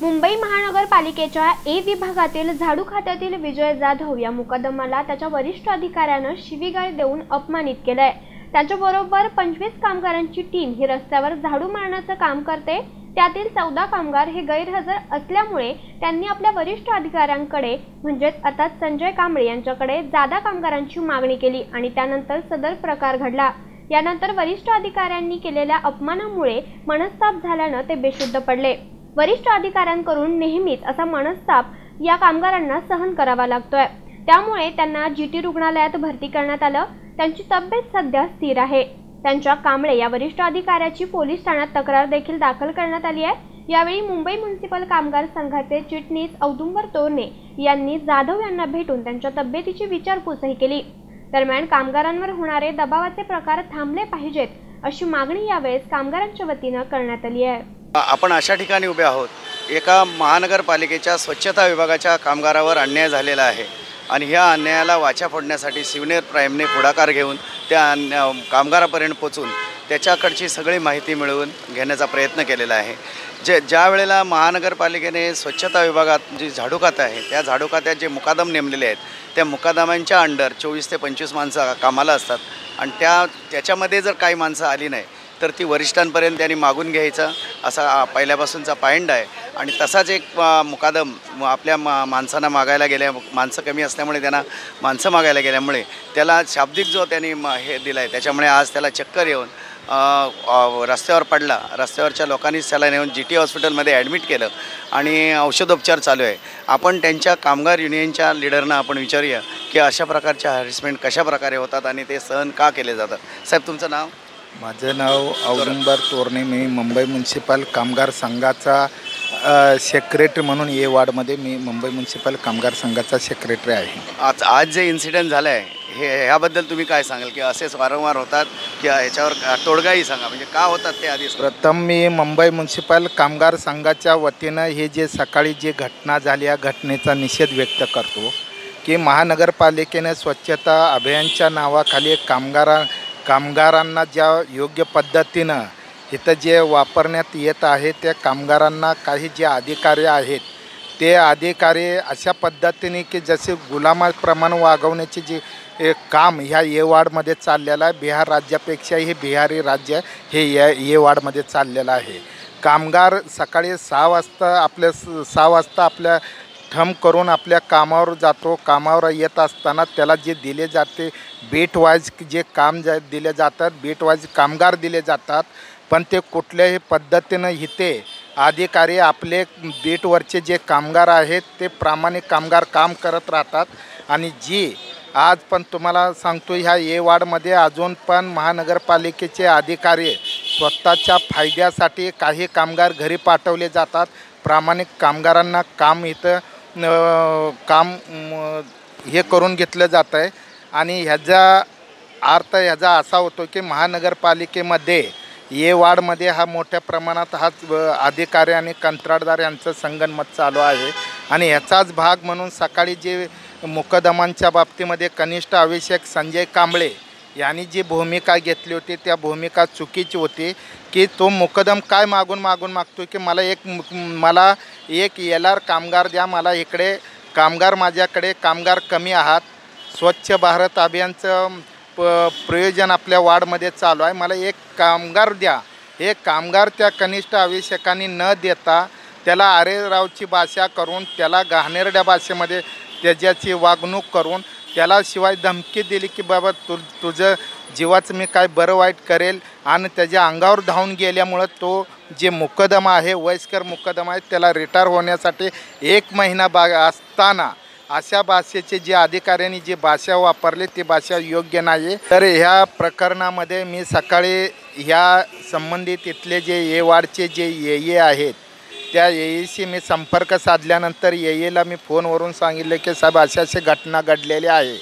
मुंबई महानगरपालिकेच्या ए विभागातील झाडू खात्यातील विजय जाधव या मुकदमाला त्याच्या वरिष्ठ अधिकाऱ्यानं शिवीगाळ देऊन अपमानित केलंय. त्याच्याबरोबर पंचवीस कामगारांची टीम ही रस्त्यावर झाडू मारण्याचं काम करते. त्यातील चौदा कामगार हे गैरहजर असल्यामुळे त्यांनी आपल्या वरिष्ठ अधिकाऱ्यांकडे म्हणजेच अर्थात संजय कांबळे यांच्याकडे जादा कामगारांची मागणी केली आणि त्यानंतर सदर प्रकार घडला. यानंतर वरिष्ठ अधिकाऱ्यांनी केलेल्या अपमानामुळे मनस्ताप झाल्यानं ते बेशुद्ध पडले. वरिष्ठ अधिकाऱ्यांकडून नेहमीच असा मनस्ताप या कामगारांना सहन करावा लागतोय. त्यामुळे त्यांना जीटी रुग्णालयात भरती करण्यात आलं. त्यांची तब्येत सध्या स्थिर आहे. त्यांच्या कांबळे या वरिष्ठ अधिकाऱ्याची पोलीस ठाण्यात तक्रार देखील दाखल करण्यात आली आहे. यावेळी मुंबई म्युन्सिपल कामगार संघाचे चिटणीस औदुंबर तोरणे यांनी जाधव यांना भेटून त्यांच्या तब्येतीची विचारपूसही केली. दरम्यान कामगारांवर होणारे दबावाचे प्रकार थांबले पाहिजेत अशी मागणी यावेळेस कामगारांच्या वतीनं करण्यात आली आहे. आपण अशा ठिकाणी उभे आहोत. एका महानगरपालिकेच्या स्वच्छता विभागाच्या कामगारावर अन्याय झालेला आहे. आणि ह्या अन्यायाला वाचा फोडण्यासाठी शिवनेर प्राईमने पुढाकार घेऊन त्या अन्या कामगारापर्यंत पोचून त्याच्याकडची सगळी माहिती मिळवून घेण्याचा प्रयत्न केलेला आहे. जे ज्या वेळेला महानगरपालिकेने स्वच्छता विभागात जी झाडूखातं आहे त्या झाडूखात्यात जे मुकादम नेमलेले आहेत त्या मुकादमांच्या अंडर चोवीस ते पंचवीस माणसं कामाला असतात. आणि त्या त्याच्यामध्ये जर काही माणसं आली नाही तर ती वरिष्ठांपर्यंत त्यांनी मागून घ्यायचं असा पहिल्यापासूनचा पायंडा आहे. आणि तसाच एक मुकादम आपल्या मा माणसांना मागायला गेल्या माणसं कमी असल्यामुळे त्यांना माणसं मागायला गेल्यामुळे त्याला शाब्दिक जो त्यांनी म- हे दिला आहे त्याच्यामुळे आज त्याला चक्कर येऊन रस्त्यावर पडला. रस्त्यावरच्या लोकांनीच त्याला नेऊन जी टी हॉस्पिटलमध्ये ॲडमिट केलं. आणि औषधोपचार चालू आहे. आपण त्यांच्या कामगार युनियनच्या लिडरना आपण विचारूया की अशा प्रकारच्या हॅरेसमेंट कशा प्रकारे होतात आणि ते सहन का केले जातात? साहेब तुमचं नाव? माझं नाव औदुंबर तोरणे. मी मुंबई म्युन्सिपल कामगार संघाचा सेक्रेटरी म्हणून ए वार्डमध्ये मी मुंबई म्युन्सिपल कामगार संघाचा सेक्रेटरी आहे. आज आज जे इन्सिडेंट झालं आहे हे ह्याबद्दल तुम्ही काय सांगाल? की असेच वारंवार होतात की ह्याच्यावर तोडगाही सांगा. म्हणजे का होतात ते आधी. प्रथम मी मुंबई म्युन्सिपल कामगार संघाच्या वतीनं हे जे सकाळी जे घटना झाली या घटनेचा निषेध व्यक्त करतो की महानगरपालिकेने स्वच्छता अभियानच्या नावाखाली कामगारा कामगारांना ज्या योग्य पद्धतीनं इथं जे वापरण्यात येत आहे त्या कामगारांना काही जे अधिकारी आहेत ते अधिकारी अशा पद्धतीने की जसे गुलामाप्रमाणे वागवण्याचे जे काम ह्या येवाडमध्ये चाललेलं आहे बिहार राज्यापेक्षा हे बिहारी राज्य हे या येवाडमध्ये चाललेलं आहे. कामगार सकाळी सहा वाजता आपल्या स- सहा वाजता आपल्या ठम करून आपल्या कामावर जातो. कामावर येत असताना त्याला जे दिले जाते बेटवाईज जे काम जा दिले जातात बेटवाईज कामगार दिले जातात पण ते कुठल्याही पद्धतीनं इथे अधिकारी आपले बेटवरचे जे कामगार आहेत ते प्रामाणिक कामगार काम करत राहतात. आणि जी आज पण तुम्हाला सांगतो ह्या ए वार्डमध्ये अजून पण महानगरपालिकेचे अधिकारी स्वतःच्या फायद्यासाठी काही कामगार घरी पाठवले जातात. प्रामाणिक कामगारांना काम इथं काम हे करून घेतलं जातं आहे. आणि ह्याचा अर्थ ह्याचा असा होतो की महानगरपालिकेमध्ये ये वाडमध्ये हा मोठ्या प्रमाणात हा अधिकारी आणि कंत्राटदार यांचं संगनमत चालू आहे. आणि ह्याचाच भाग म्हणून सकाळी जे मुकदमांच्या बाबतीमध्ये कनिष्ठ अभिषेक संजय कांबळे यांनी जी भूमिका घेतली होती त्या भूमिका चुकीची होती की तो मुकदम काय मागून मागून मागतो की मला एक मला एक एल आर कामगार द्या मला इकडे कामगार माझ्याकडे कामगार कमी आहात स्वच्छ भारत अभियानचं प प्रयोजन आपल्या वार्डमध्ये चालू आहे मला एक कामगार द्या. हे कामगार त्या कनिष्ठ आवश्यकांनी न देता त्याला आरेरावची भाषा करून त्याला घाणेरड्या भाषेमध्ये त्याच्याची वागणूक करून त्याला शिवाय धमकी दिली की बाबा तु तुझं जीवाचं मी काय बरं वाईट करेल आणि त्याच्या अंगावर धावून गेल्यामुळं तो जे मुकदमा आहे वयस्कर मुकदमा आहे त्याला रिटायर होण्यासाठी एक महिना बा असताना अशा भाषेचे जे अधिकाऱ्यांनी जी भाषा वापरली ती भाषा योग्य नाही तर ह्या प्रकरणामध्ये मी सकाळी ह्या संबंधित इथले जे ये वाडचे जे ये ये आहेत त्या येईशी मी संपर्क साधल्यानंतर येईला मी फोनवरून सांगितलं की साहेब अशा अशी घटना घडलेली आहे.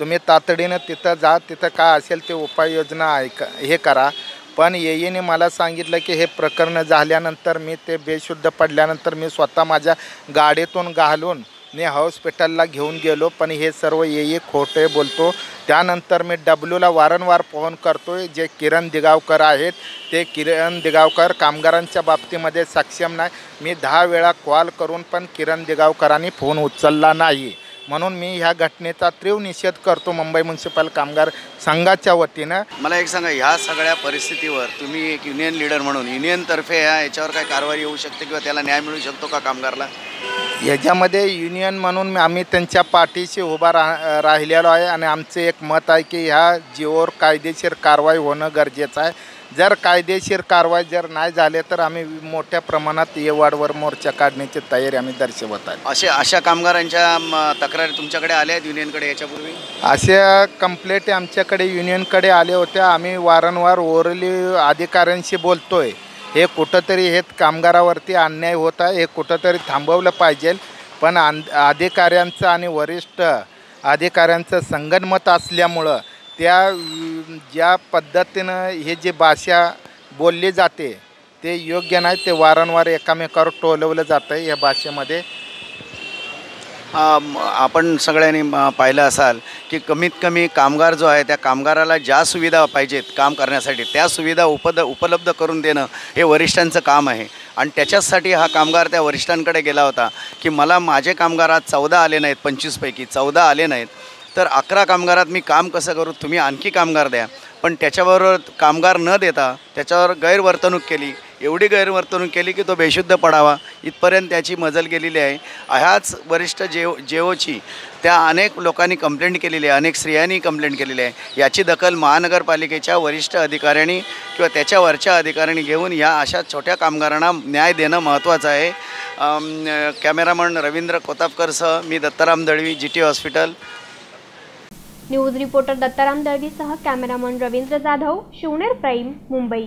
तुम्ही तातडीनं तिथं जा तिथं काय असेल ते उपाययोजना ऐक हे करा. पण येईने मला सांगितलं की हे प्रकरण झाल्यानंतर मी ते बेशुद्ध पडल्यानंतर मी स्वतः माझ्या गाडीतून घालून मी हॉस्पिटलला घेऊन गेलो पण हे सर्व ये ये खोटे बोलतो. त्यानंतर मी डब्ल्यूला वारंवार फोन करतो आहे जे किरण दिगावकर आहेत. ते किरण दिगावकर कामगारांच्या बाबतीमध्ये सक्षम नाही. मी दहा वेळा कॉल करून पण किरण दिगावकरांनी फोन उचलला नाही. म्हणून मी ह्या घटनेचा तीव्र निषेध करतो मुंबई म्युन्सिपल कामगार संघाच्या वतीनं. मला एक सांगा ह्या सगळ्या परिस्थितीवर तुम्ही एक युनियन लीडर म्हणून युनियनतर्फे ह्या याच्यावर काय कारवाई होऊ शकते किंवा त्याला न्याय मिळू शकतो का कामगारला? याच्यामध्ये युनियन म्हणून आम्ही त्यांच्या पाठीशी उभा राह राहिलेलो आहे आणि आमचे एक मत आहे की ह्या जिओवर कायदेशीर कारवाई होणं गरजेचं आहे. जर कायदेशीर कारवाई जर नाही झाले तर आम्ही मोठ्या प्रमाणात येवाडवर मोर्चा काढण्याची तयारी आम्ही दर्शवत आहे. असे अशा कामगारांच्या तक्रारी तुमच्याकडे आल्या आहेत युनियनकडे याच्यापूर्वी? अशा कंप्लेंट आमच्याकडे युनियनकडे आले होत्या आम्ही वारंवार ओरली अधिकाऱ्यांशी बोलतोय. हे कुठंतरी हे कामगारावरती अन्याय होत आहे हे कुठंतरी थांबवलं पाहिजे. पण अन अधिकाऱ्यांचं आणि वरिष्ठ अधिकाऱ्यांचं संगनमत असल्यामुळं त्या ज्या पद्धतीनं हे जे भाषा बोलली जाते ते योग्य नाही ते वारंवार एकामेकावर टोलवलं जातं आहे या भाषेमध्ये. आपण सगळ्यांनी पाहिलं असाल की कमीत कमी कामगार जो आहे त्या कामगाराला ज्या सुविधा पाहिजेत काम करण्यासाठी त्या सुविधा उपद उपलब्ध करून देणं हे वरिष्ठांचं काम आहे. आणि त्याच्याचसाठी हा कामगार त्या वरिष्ठांकडे गेला होता की मला माझे कामगार आज चौदा आले नाहीत पंचवीसपैकी चौदा आले नाहीत. तर अकरा कामगारात मी काम कसं करू? तुम्ही आणखी कामगार द्या. पण त्याच्याबरोबर कामगार न देता त्याच्यावर गैरवर्तणूक केली. एवढी गैरवर्तणूक केली की तो बेशुद्ध पडावा. इथपर्यंत त्याची मजल गेलेली आहे. ह्याच वरिष्ठ जेओ जेओची त्या अनेक लोकांनी कंप्लेंट केलेली आहे. अनेक स्त्रियांनी कंप्लेंट केलेली आहे. याची दखल महानगरपालिकेच्या वरिष्ठ अधिकाऱ्यांनी किंवा त्याच्या वरच्या अधिकाऱ्यांनी घेऊन या अशा छोट्या कामगारांना न्याय देणं महत्त्वाचं आहे. कॅमेरामन रवींद्र कोतापकरसह मी Dattaram Dalvi G T hospital. News reporter Dattaram दळवीसह cameraman Ravindra Jadhav Shivner prime Mumbai.